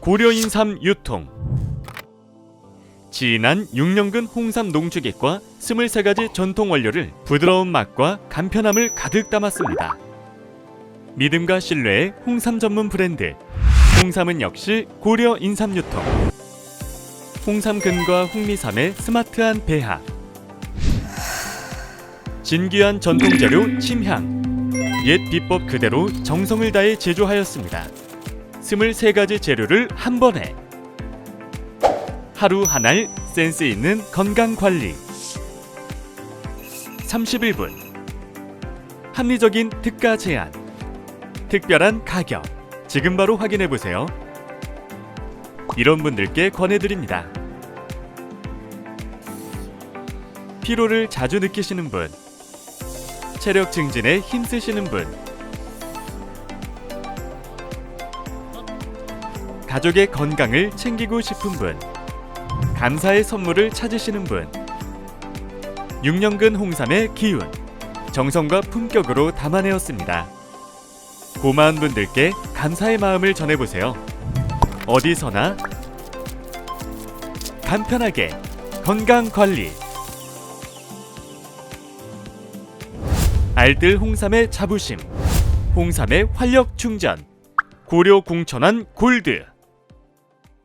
고려인삼 유통. 진한 6년근 홍삼 농축액과 23가지 전통 원료를 부드러운 맛과 간편함을 가득 담았습니다. 믿음과 신뢰의 홍삼 전문 브랜드. 홍삼은 역시 고려 인삼 유통. 홍삼근과 홍미삼의 스마트한 배합. 진귀한 전통재료 침향. 옛 비법 그대로 정성을 다해 제조하였습니다 23가지 재료를 한 번에. 하루 한 알 센스 있는 건강 관리. 31분. 합리적인 특가 제한. 특별한 가격. 지금 바로 확인해 보세요. 이런 분들께 권해드립니다. 피로를 자주 느끼시는 분, 체력 증진에 힘쓰시는 분, 가족의 건강을 챙기고 싶은 분, 감사의 선물을 찾으시는 분, 6년근 홍삼의 기운, 정성과 품격으로 담아내었습니다. 고마운 분들께 감사의 마음을 전해보세요. 어디서나 간편하게 건강 관리. 알뜰 홍삼의 자부심, 홍삼의 활력 충전, 고려 공천한 골드.